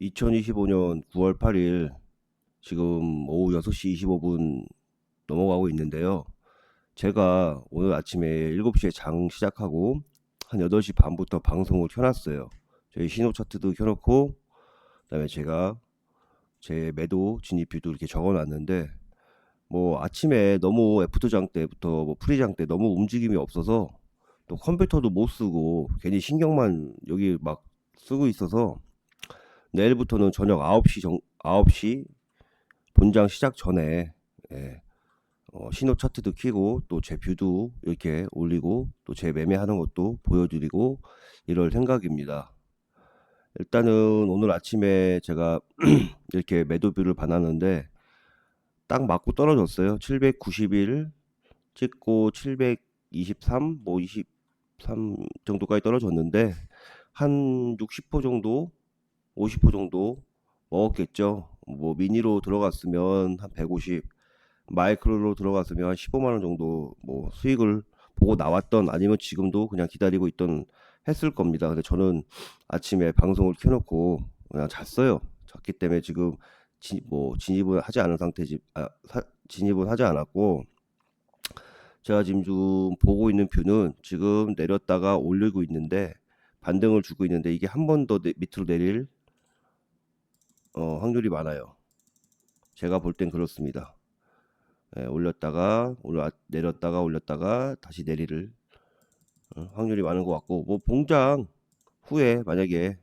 2025년 9월 8일 지금 오후 6시 25분 넘어가고 있는데요. 제가 오늘 아침에 7시에 장 시작하고 한 8시 반부터 방송을 켜놨어요. 저희 신호 차트도 켜놓고 그다음에 제가 제 매도 진입뷰도 이렇게 적어놨는데 뭐 아침에 너무 F2장 때부터 뭐 프리장 때 너무 움직임이 없어서 또 컴퓨터도 못 쓰고 괜히 신경만 여기 막 쓰고 있어서 내일부터는 저녁 9시 정, 9시 본장 시작 전에 예, 어, 신호 차트도 키고 또 제 뷰도 이렇게 올리고 또 제 매매하는 것도 보여드리고 이럴 생각입니다. 일단은 오늘 아침에 제가 이렇게 매도 뷰를 받았는데 딱 맞고 떨어졌어요. 791 찍고 723, 뭐 23 정도까지 떨어졌는데 한 60% 정도, 50% 정도 먹었겠죠. 뭐 미니로 들어갔으면 한 150, 마이크로로 들어갔으면 한 15만 원 정도 뭐 수익을 보고 나왔던 아니면 지금도 그냥 기다리고 있던 했을 겁니다. 근데 저는 아침에 방송을 켜놓고 그냥 잤어요. 잤기 때문에 지금 진, 뭐 진입을 하지 않은 상태지 아, 사- 진입을 하지 않았고 제가 지금 좀 보고 있는 뷰는 지금 내렸다가 올리고 있는데 반등을 주고 있는데 이게 한 번 더 밑으로 내릴 어, 확률이 많아요. 제가 볼 땐 그렇습니다. 예, 올렸다가 올라 내렸다가 올렸다가 다시 내리를 어, 확률이 많은 것 같고 뭐 봉장 후에 만약에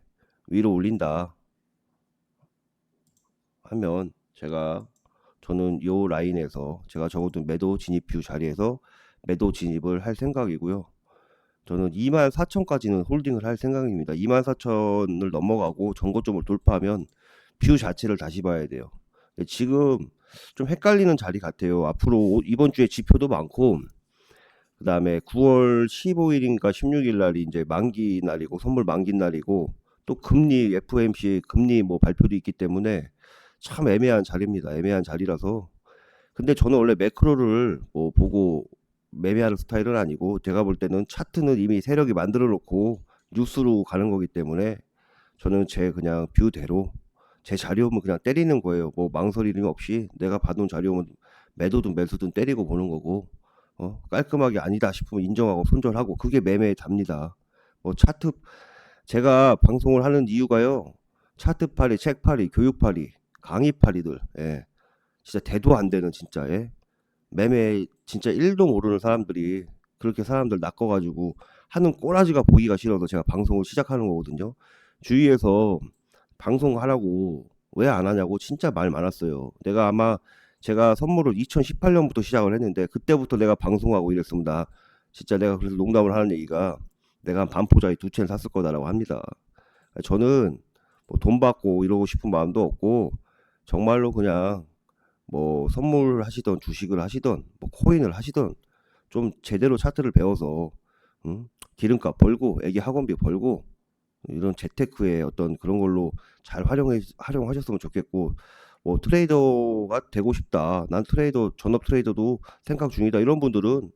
위로 올린다 하면 제가 저는 요 라인에서 제가 적어둔 매도 진입 뷰 자리에서 매도 진입을 할 생각이고요. 저는 24,000까지는 홀딩을 할 생각입니다. 24,000을 넘어가고 전고점을 돌파하면 뷰 자체를 다시 봐야 돼요. 지금 좀 헷갈리는 자리 같아요. 앞으로 이번 주에 지표도 많고 그다음에 9월 15일인가 16일 날이 이제 만기 날이고 선물 만기 날이고 또 금리 FOMC 금리 뭐 발표도 있기 때문에 참 애매한 자리입니다. 애매한 자리라서 근데 저는 원래 매크로를 뭐 보고 매매하는 스타일은 아니고 제가 볼 때는 차트는 이미 세력이 만들어 놓고 뉴스로 가는 거기 때문에 저는 제 그냥 뷰대로 제 자리 오면 그냥 때리는 거예요. 뭐 망설이는 없이 내가 받은 자리 오면 매도든 매수든 때리고 보는 거고 어, 깔끔하게 아니다 싶으면 인정하고 손절하고 그게 매매의 답니다. 뭐 차트 제가 방송을 하는 이유가요. 차트팔이, 책팔이, 교육팔이, 강의팔이들 예. 진짜 대도 안 되는 진짜 예. 매매 진짜 1도 모르는 사람들이 그렇게 사람들 낚아가지고 하는 꼬라지가 보기가 싫어서 제가 방송을 시작하는 거거든요. 주위에서 방송하라고 왜 안 하냐고 진짜 말 많았어요. 내가 아마 제가 선물을 2018년부터 시작을 했는데 그때부터 내가 방송하고 나 진짜 내가 그래서 농담을 하는 얘기가 내가 한 반포자에 두 채는 샀을 거다라고 합니다. 저는 뭐 돈 받고 이러고 싶은 마음도 없고 정말로 그냥 뭐 선물하시던 주식을 하시던 뭐 코인을 하시던 좀 제대로 차트를 배워서 음? 기름값 벌고 애기 학원비 벌고 이런 재테크의 어떤 그런 걸로 잘 활용해 활용하셨으면 좋겠고 뭐 트레이더가 되고 싶다. 난 트레이더 전업 트레이더도 생각 중이다. 이런 분들은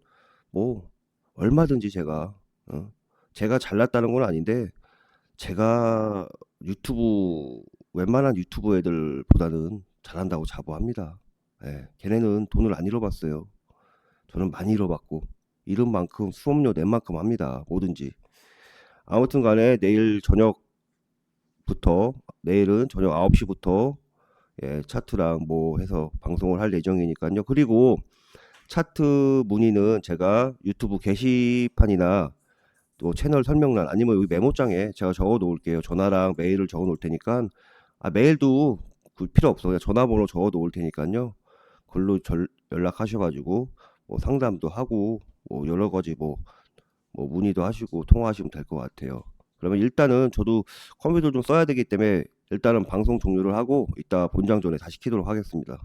뭐 얼마든지 제가 어? 제가 잘났다는 건 아닌데 제가 유튜브 웬만한 유튜브 애들보다는 잘한다고 자부합니다. 예, 걔네는 돈을 안 잃어봤어요. 저는 많이 잃어봤고 잃은 만큼 수업료 낸 만큼 합니다. 뭐든지. 아무튼 간에 내일 저녁부터 내일은 저녁 9시부터 예, 차트랑 뭐 해서 방송을 할 예정이니까요. 그리고 차트 문의는 제가 유튜브 게시판이나 또 채널 설명란 아니면 여기 메모장에 제가 적어 놓을게요. 전화랑 메일을 적어 놓을 테니까 아 메일도 그 필요 없어. 그냥 전화번호 적어 놓을 테니까요. 글로 절, 연락하셔가지고 뭐 상담도 하고 뭐 여러 가지 뭐, 뭐 문의도 하시고 통화하시면 될 것 같아요. 그러면 일단은 저도 컴퓨터 좀 써야 되기 때문에 일단은 방송 종료를 하고 이따 본장 전에 다시 키도록 하겠습니다.